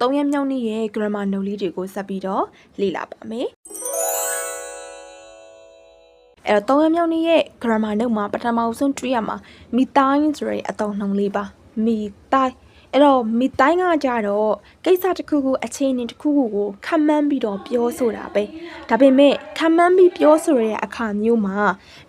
သုံးရက်မြောက်နေ့ရဲ့ grammar note လေးတွေကိုဆက်ပြီးတော့လေ့လာပါမယ်အဲ့တော့သုံးရက်မြောက်နေ့ရဲ့ grammar note မှာပထမဆုံးတွေ့ရမှာမိတိုင်းဆိုတဲ့အတုံးနှုံလေးပါမိတိုင်း အဲ့တော့မိတိုင်းကကြတော့ကိစ္စတစ်ခုခုအခြေအနေတစ်ခုခုကိုခံမှန်းပြီးတော့ပြောဆိုတာပဲဒါပေမဲ့ခံမှန်းပြီးပြောဆိုရတဲ့အခါမျိုးမှာ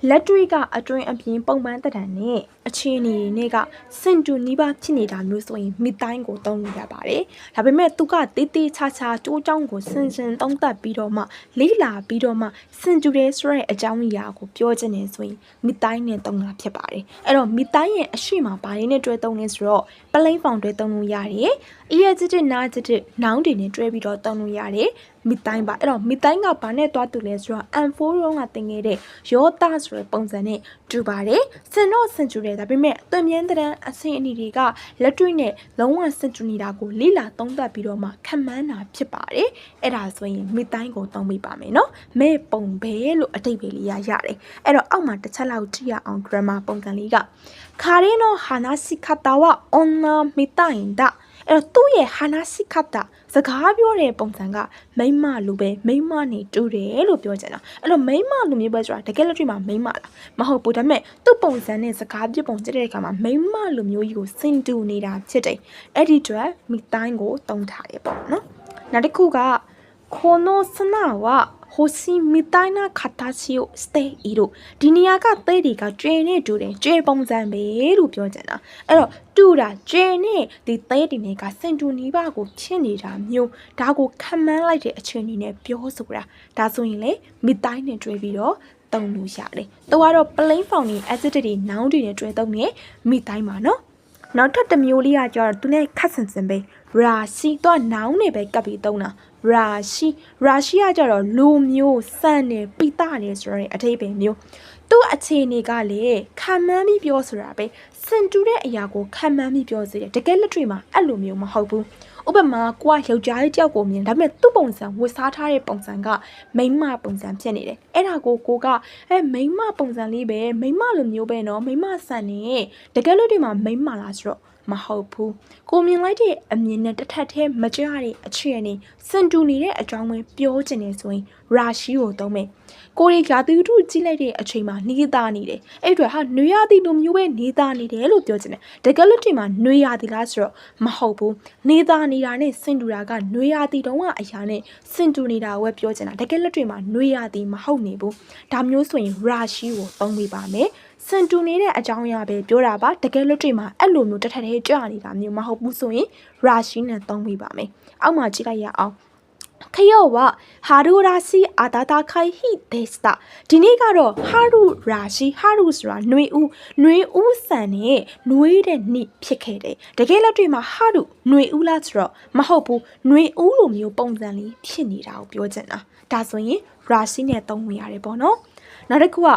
လက်တွေ့ကအတွင်းအပြင်ပုံမှန်တက်တန်နဲ့အခြေအနေတွေနဲ့ကစင်တူနီးပါးဖြစ်နေတာမျိုးဆိုရင်မိတိုင်းကိုသုံးလို့ရပါတယ်ဒါပေမဲ့သူကတေးသေးချာချာတိုးချောင်းကိုစင်စင်သုံးသပ်ပြီးတော့မှလေးလာပြီးတော့မှစင်တူတယ်ဆိုတဲ့အကြောင်းအရာကိုပြောချင်နေဆိုရင်မိတိုင်းနဲ့သုံးတာဖြစ်ပါတယ်အဲ့တော့မိတိုင်းရဲ့အရှိမဘာရင်းနဲ့တွဲသုံးလဲဆိုတော့ပလိန်ဖောင်တွဲသုံးလို့ရတယ်အရက်စစ်တစ်နားစစ်တစ်နောင်းတွေနဲ့တွဲပြီးတော့သုံးလို့ရတယ်မိတိုင်းပါအဲ့တော့မိတိုင်းကဘာနဲ့တွားတူလဲဆိုတော့ M4 ရောကတင်ခဲ့တဲ့ရောတာဆိုတဲ့ပုံစံနဲ့တူပါတယ်စင်တော့စင်တူတယ်ဒါပေမဲ့သွင်မြန်းတဲ့အဆင့်အနီတွေကလက်တွေ့နဲ့လုံးဝစင်တူနေတာကိုလိလာသုံးသပ်ပြီးတော့မှခံမှန်းတာဖြစ်ပါတယ်အဲ့ဒါဆိုရင်မိတိုင်းကိုသုံးမိပါမယ်နော်မဲပုံဘဲလို့အတိတ်ပဲလေးရရတယ်အဲ့တော့အောက်မှာတစ်ချက်လောက်ကြည့်ရအောင် grammar ပုံစံလေးကခါရီနိုဟာနာစီခတာဝအွန်နာမီတိုင်းဒါ အဲ့တော့သူ့ရဲ့ဟာနာစီခတာစကားပြောတဲ့ပုံစံကမိမလိုပဲမိမနေတူတယ်လို့ပြောချင်တာအဲ့တော့မိမလိုမျိုးပဲဆိုတာတကယ်လက်တွေ့မှာမိမလားမဟုတ်ဘူးဒါပေမဲ့သူ့ပုံစံနဲ့စကားပြပုံကြည့်တဲ့အခါမှာမိမလိုမျိုးကြီးကိုစင်တူနေတာဖြစ်တယ်အဲ့ဒီအတွက်မိတိုင်းကိုတုံးထားတယ်ပေါ့နော်နောက်တစ်ခုကこの砂は ဟိုစီမီတိုင်းနာခတာချီယိုစတေအီတို့ဒီနေရာကသဲတွေကကျဲနဲ့တူတယ်ကျဲပုံစံပဲလို့ပြောကြတာအဲ့တော့တူတာကျဲနဲ့ဒီသဲတွေနဲ့ကစင်တူနီးပါးကိုဖြစ်နေတာမျိုးဒါကိုခံမှန်းလိုက်တဲ့အခြေအနေနဲ့ပြောဆိုတာဒါဆိုရင်လေမီတိုင်းနဲ့တွဲပြီးတော့သုံးလို့ရတယ်။သူကတော့ plain form နဲ့ acid တွေ noun တွေနဲ့တွဲသုံးနေမိတိုင်းပါနော်။နောက်ထပ်တစ်မျိုးလေးကကျတော့သူနဲ့ခက်ဆင်ဆင်ပဲ ra စီတော့ noun နဲ့ပဲကပ်ပြီးသုံးတာ ရာရှိရာရှိကကျတော့လူမျိုးစံနေပိတနေဆိုရင်အထိပ္ပယ်မျိုးသူ့အခြေအနေကလေခံမှန်းပြီးပြောဆိုတာပဲစင်တူတဲ့အရာကိုခံမှန်းပြီးပြောစေတယ်တကယ်လက်တွေ့မှာအဲ့လိုမျိုးမဟုတ်ဘူး ဥပမာကိုကယောက်ျားလေးတယောက်ကိုမြင်ဒါပေမဲ့သူ့ပုံစံဝတ်စားထားတဲ့ပုံစံကမိန်းမပုံစံဖြစ်နေတယ်အဲ့ဒါကိုကိုကအဲမိန်းမပုံစံလေးပဲမိန်းမလိုမျိုးပဲနော်မိန်းမဆန်နေတကယ်လို့ဒီမှာမိန်းမလားဆိုတော့မဟုတ်ဘူးကိုမြင်လိုက်တဲ့အမြင်နဲ့တစ်ထပ်တည်းမကြရတဲ့အခြေအနေစင်တူနေတဲ့အကြောင်းပဲပြောချင်နေဆိုရင်ရာရှိကိုသုံးမယ်ကိုရီရာသီဥတုကြီးလိုက်တဲ့အချိန်မှာနေသားနေတယ်အဲ့အတွက်ဟာနွေရာသီလိုမျိုးပဲနေသားနေတယ်လို့ပြောချင်တယ်တကယ်လို့ဒီမှာနွေရာသီလားဆိုတော့မဟုတ်ဘူးနေသားနေတာနဲ့စင်တူတာကနွေရာသီတုန်းကအရာနဲ့စင်တူနေတာကိုပဲပြောချင်တာတကယ်လို့ဒီမှာနွေရာသီမဟုတ်နေဘူးဒါမျိုးဆိုရင်ရာရှိကိုသုံးပေးပါမယ်စင်တူနေတဲ့အကြောင်းအရာပဲပြောတာပါတကယ်လို့တွေ့မှာအဲ့လိုမျိုးတစ်ထက်တည်းကြာနေတာမျိုးမဟုတ်ဘူးဆိုရင်ရာရှိနဲ့သုံးပေးပါမယ်အောက်မှာကြည့်လိုက်ရအောင် ခယောဝဟာရူရာစီအာတာတာခိုင်ဟိဒေစတာဒီနေ့ကတော့ဟာရူရာရှိဟာရူဆိုတာနှွေဦးနှွေဦးဆန်နဲ့နှွေးတဲ့နေ့ဖြစ်ခဲ့တယ်တကယ်လက်တွေ့မှာဟာရူနှွေဦးလားဆိုတော့မဟုတ်ဘူးနှွေဦးလိုမျိုးပုံစံလေးဖြစ်နေတာကိုပြောချင်တာဒါဆိုရင်ရာရှိနဲ့သုံးဝင်ရတယ်ပေါ့နော်နောက်တစ်ခုက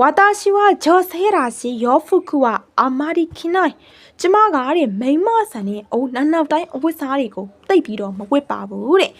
私は女性らしい洋服はあまり着ないကျမကတဲ့မိန်းမဆန်နဲ့အုံနောက်နောက်တိုင်းအဝတ်စားတွေကိုတိတ်ပြီးတော့မဝတ်ပါဘူးတဲ့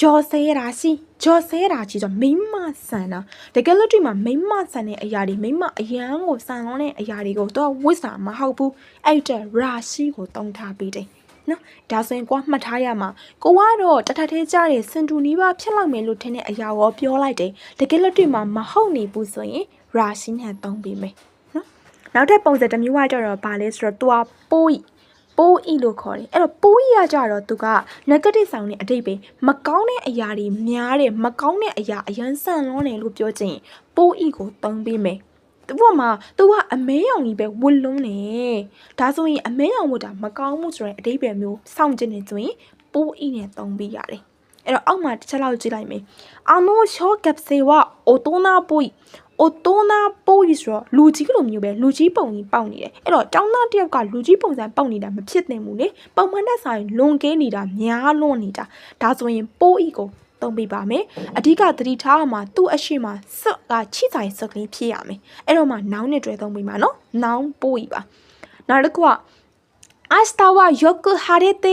ဂျော်ဆဲရာရှိဂျော်ဆဲရာကြီးဆိုမိန်းမဆန်တာတကယ်လို့ဒီမှာမိန်းမဆန်တဲ့အရာတွေမိန်းမအရန်ကိုဆန်လောင်းတဲ့အရာတွေကိုတော့ဝတ်စာမဟုတ်ဘူးအဲ့တဲ့ရာရှိကိုတုံးထားပေးတယ်နော်ဒါဆိုရင်ကိုကမှတ်ထားရမှာကိုကတော့တထထဲကြတဲ့စင်တူနီးပါဖြစ်လိုက်မယ်လို့ထင်တဲ့အရာကိုပြောလိုက်တယ်တကယ်လို့ဒီမှာမဟုတ်နေဘူးဆိုရင် ရာရှိနဲ့တုံးပေးမယ်နော်နောက်ထပ်ပုံစံတစ်မျိုးကကြတော့ဗာလဲဆိုတော့ तू ကပိုးဤပိုးဤလို့ခေါ်တယ်အဲ့တော့ပိုးဤကကြတော့ तू က negative ဆောင်တဲ့အတိတ်ပဲမကောင်းတဲ့အရာတွေများတယ်မကောင်းတဲ့အရာအရန်ဆန်လွန်းတယ်လို့ပြောချင်ရင်ပိုးဤကိုတုံးပေးမယ်သူကမှ तू ကအမဲရောင်ကြီးပဲဝတ်လုံးနေဒါဆိုရင်အမဲရောင်ဝတ်တာမကောင်းဘူးဆိုရင်အတိတ်ပဲမျိုးစောင့်ကျင်နေဆိုရင်ပိုးဤနဲ့တုံးပေးရတယ်အဲ့တော့အောက်မှာတစ်ချက်လောက်ကြည့်လိုက်မယ်။အနိုရှော့ကပ်ဆေဝအိုတိုနာပွိ အိုတိုနာပိုးကြီးဆိုတော့လူကြီးလိုမျိုးပဲလူကြီးပုံကြီးပေါက်နေတယ်အဲ့တော့ចောင်းသားတယောက်ကလူကြီးပုံစံပေါက်နေတာမဖြစ်သင့်ဘူးလေပုံမှန်တဲ့ဆိုင်လွန်ကဲနေတာများလွန်နေတာဒါဆိုရင်ပိုးဤကိုသုံးပေးပါမယ်အဓိကသတိထားအောင်မှာသူ့အရှိမစွတ်ကချိဆိုင်စွတ်ကလေးဖြစ်ရမယ်အဲ့တော့မှနောင်းနဲ့တွဲသုံးပေးပါနော်နောင်းပိုးဤပါနောက်တစ်ခုက明日はよく晴れて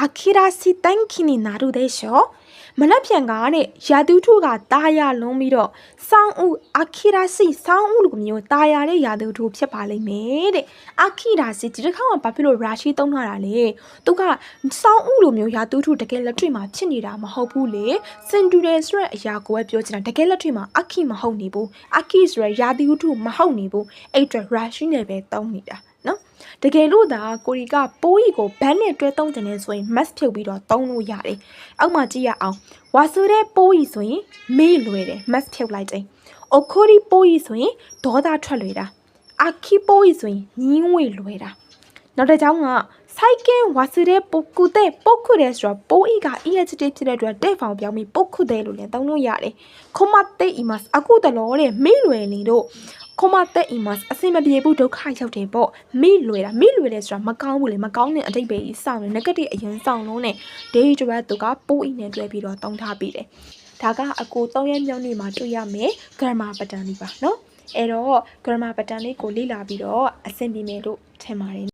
အခီရာစီတန်ခီနီနာရူဒေရှော မနက်ဖြန်ကတဲ့ရာသူထုကတာယာလုံးပြီးတော့စောင်းဦးအခီရာစီစောင်းဦးလိုမျိုးတာယာတဲ့ရာသူထုဖြစ်ပါလိမ့်မယ်တဲ့အခီရာစီဒီတစ်ခါမှဘာဖြစ်လို့ရာရှိသုံးထားတာလဲသူကစောင်းဦးလိုမျိုးရာသူထုတကယ်လက်တွေ့မှာဖြစ်နေတာမဟုတ်ဘူးလေစင်တူတယ်ဆိုတဲ့အရာကိုပဲပြောချင်တာတကယ်လက်တွေ့မှာအခီမဟုတ်နေဘူးအခီဆိုရရာသူထုမဟုတ်နေဘူးအဲ့အတွက်ရာရှိနဲ့ပဲသုံးနေတာနော် တကယ်လို့သာကိုရီကပိုးရီကိုဘန်းနဲ့တွဲသုံးတယ်ဆိုရင် mask ဖြုတ်ပြီးတော့သုံးလို့ရတယ်။အောက်မှာကြည့်ရအောင်။ဝါဆိုတဲ့ပိုးရီဆိုရင်မေးလွယ်တယ် mask ဖြုတ်လိုက်တယ်။အိုခိုရီပိုးရီဆိုရင်ဒေါသထွက်လွယ်တာ။အာခီပိုးရီဆိုရင်ညင်းဝေလွယ်တာ။နောက်တစ်ကြောင်းကစိုက်ကင်ဝါဆိုတဲ့ပုတ်ကုတဲ့ပုတ်ခုတဲ့ဆိုတော့ပိုးရီက EHT ဖြစ်တဲ့အတွက်တဲ့ဖောင်ပြောင်းပြီးပုတ်ခုတဲ့လို့လည်းသုံးလို့ရတယ်။ခွမတ်တဲ့ imas အခုတလောတဲ့မေးလွယ်လင်တို့ ခမတက်အီမတ်အစင်မပြေဘူးဒုက္ခရောက်တယ်ပေါ့မိလွယ်တာမိလွယ်လဲဆိုတာမကောင်းဘူးလေမကောင်းတဲ့အတိတ်ပဲကြီးစောင့်နေ negative အရင်စောင့်လုံးနဲ့ day drop သူကပိုးအိမ်နဲ့တွဲပြီးတော့တုံးထားပြီးတယ်ဒါကအကို၃ရက်မြောက်နေ့မှာတွေ့ရမယ် grammar pattern လေးပါနော်အဲ့တော့ grammar pattern လေးကိုလေ့လာပြီးတော့အဆင်ပြေမယ်လို့ထင်ပါတယ်